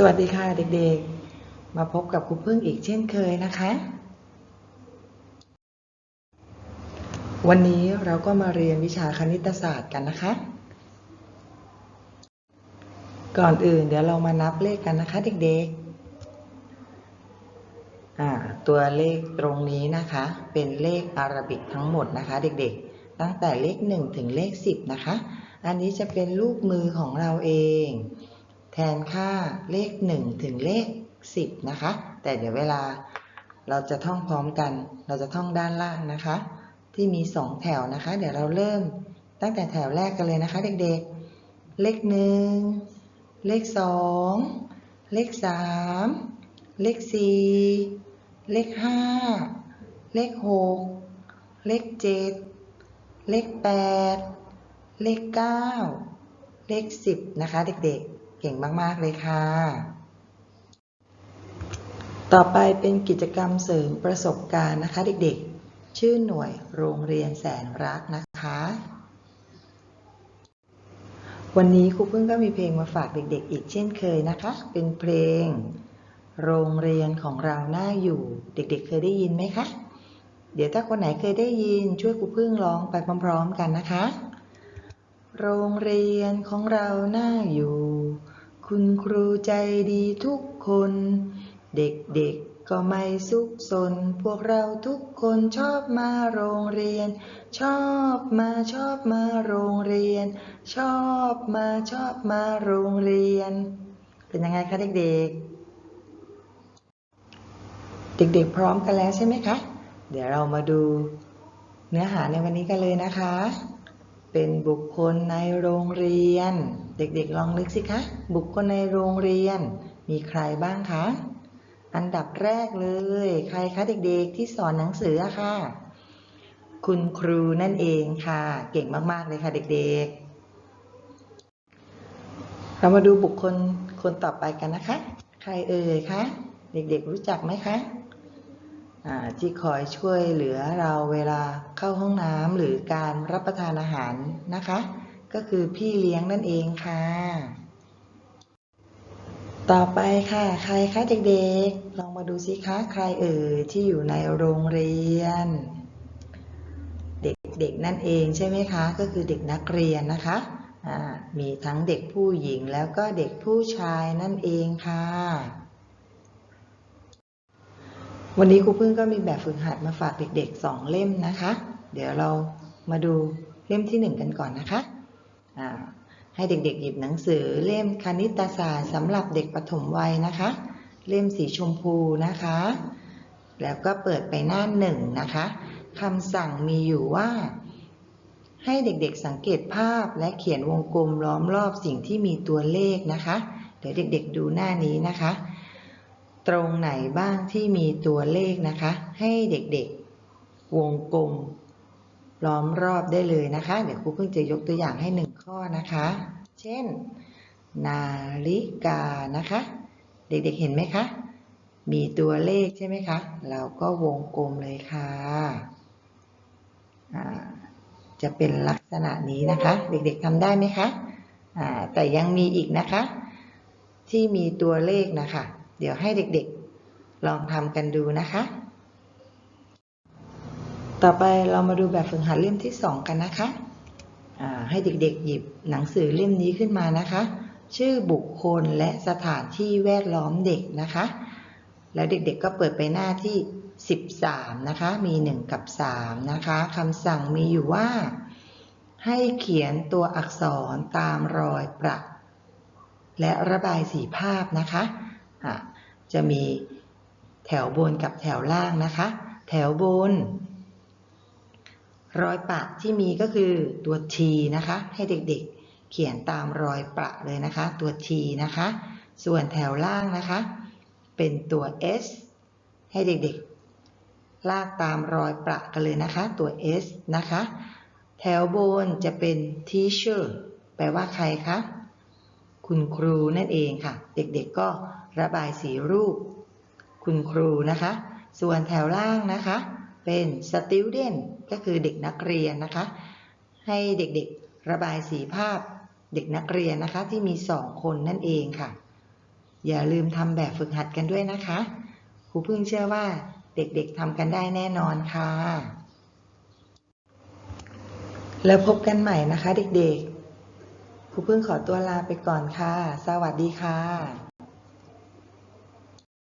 สวัสดีค่ะเด็กๆ มาพบกับครูพึ่งอีกเช่นเคยนะคะ วันนี้เราก็มาเรียนวิชาคณิตศาสตร์กันนะคะ ก่อนอื่นเดี๋ยวเรามานับเลขกันนะคะเด็กๆ ตัวเลขตรงนี้นะคะ เป็นเลขอารบิกทั้งหมดนะคะ เด็กๆ ตั้งแต่เลข 1 ถึงเลข 10 นะคะ อันนี้จะเป็นลูกมือของเราเอง แทนค่าเลข 1 ถึงเลข 10 นะคะ แต่เดี๋ยวเวลาเราจะท่องพร้อมกัน เราจะท่องด้านล่างนะคะ ที่มี 2 แถวนะคะ เดี๋ยวเราเริ่มตั้งแต่แถวแรกกันเลยนะคะ เด็กๆ เลข 1 เลข 2 เลข 3 เลข 4 เลข 5 เลข 6 เลข 7 เลข 8 เลข 9 เลข 10 นะคะ เด็กๆ เก่งมาก ๆ เลยค่ะ ต่อไปเป็นกิจกรรมเสริมประสบการณ์นะคะเด็กๆ ชื่อหน่วยโรงเรียนแสนรักนะคะ วันนี้ครูพึ่งก็มีเพลงมาฝากเด็กๆ อีกเช่นเคยนะคะ เป็นเพลงโรงเรียนของเราหน้าอยู่ เด็ก ๆ เคยได้ยินไหมคะ เดี๋ยวถ้าคนไหนเคยได้ยินช่วยครูพึ่งร้องไปพร้อม ๆ กันนะคะ โรงเรียนของเราน่าอยู่ คุณครูใจดีทุกคน เด็กๆก็ไม่สุขสน พวกเราทุกคนชอบมาโรงเรียน ชอบมาชอบมาโรงเรียน ชอบมาชอบมาโรงเรียน เป็นยังไงคะเด็กๆ เด็กๆ พร้อมกันแล้วใช่ไหมคะ เดี๋ยวเรามาดูเนื้อหาในวันนี้กันเลยนะคะ เป็นบุคคลในโรงเรียน เด็กๆลองนึกสิคะ บุคคลในโรงเรียน มีใครบ้างคะ อันดับแรกเลย ใครคะเด็กๆที่สอนหนังสืออะค่ะ คุณครูนั่นเองค่ะ เก่งมากๆเลยค่ะเด็กๆ เรามาดูบุคคลคนต่อไปกันนะคะ ใครเอ่ยคะ เด็กๆรู้จักไหมคะ ที่คอยช่วยเหลือเราเวลาเข้าห้องน้ำหรือการรับประทานอาหารนะคะ ก็คือพี่เลี้ยงนั่นเองค่ะ ต่อไปค่ะ ใครคะเด็กๆ ลองมาดูสิคะใครเอ่ยที่อยู่ในโรงเรียน เด็กๆนั่นเองใช่ไหมคะ ก็คือเด็กนักเรียนนะคะมีทั้งเด็กผู้หญิงแล้วก็เด็กผู้ชายนั่นเองค่ะ วันนี้ครูพึ่งก็มีแบบฝึกหัดมาฝากเด็กๆ 2 เล่มนะคะ เดี๋ยวเรามาดูเล่มที่ 1 กันก่อนนะคะให้เด็กๆ หยิบหนังสือเล่มคณิตศาสตร์สำหรับเด็กปฐมวัยนะคะ เล่มสีชมพูนะคะ แล้วก็เปิดไปหน้าหนึ่งนะคะคำสั่งมีอยู่ว่า ให้เด็กๆสังเกตภาพและเขียนวงกลมล้อมรอบสิ่งที่มีตัวเลขนะคะ เดี๋ยวเด็กๆดูหน้านี้นะคะ ตรงไหนบ้างที่มีตัวเลขนะคะ ให้เด็กๆ วงกลมล้อมรอบได้เลยนะคะ เดี๋ยวครูเพิ่งจะยกตัวอย่างให้หนึ่งข้อนะคะ เช่น นาฬิกานะคะ เด็กๆเห็นไหมคะ มีตัวเลขใช่ไหมคะ เราก็วงกลมเลยค่ะอ่าจะเป็นลักษณะนี้นะคะ เด็กๆทำได้ไหมคะแต่ยังมีอีกนะคะ ที่มีตัวเลขนะคะ เดี๋ยวให้เด็กๆ ลองทำกันดูนะคะ ต่อไปเรามาดูแบบฝึกหัดเล่มที่ 2 กันนะคะให้เด็กๆ หยิบหนังสือเล่มนี้ขึ้นมานะคะ ชื่อบุคคลและสถานที่แวดล้อมเด็กนะคะ แล้วเด็กๆ ก็เปิดไปหน้าที่ 13 นะคะ มี 1 กับ 3 นะคะคำสั่งมีอยู่ว่า ให้เขียนตัวอักษรตามรอยประ และระบายสีภาพนะคะ จะมีแถวบนกับแถวล่างนะคะ แถวบน รอยปะที่มีก็คือตัว T นะคะ ให้เด็กๆ เขียนตามรอยประเลยนะคะ ตัว T นะคะ ส่วนแถวล่างนะคะ เป็นตัว S ให้เด็กๆ ลากตามรอยประกันเลยนะคะ ตัว S นะคะ แถวบนจะเป็น teacher แปลว่าใครคะ คุณครูนั่นเองค่ะ เด็กๆก็ ระบายสีรูป คุณครูนะคะ ส่วนแถวล่างนะคะ เป็น student ก็คือเด็กนักเรียนนะคะ ให้เด็กๆระบายสีภาพเด็กนักเรียนนะคะที่มีสองคนนั่นเองค่ะ อย่าลืมทำแบบฝึกหัดกันด้วยนะคะครูพึ่งเชื่อว่าเด็กๆทำกันได้แน่นอนค่ะ แล้วพบกันใหม่นะคะเด็กๆครูพึ่งขอตัวลาไปก่อนค่ะ สวัสดีค่ะ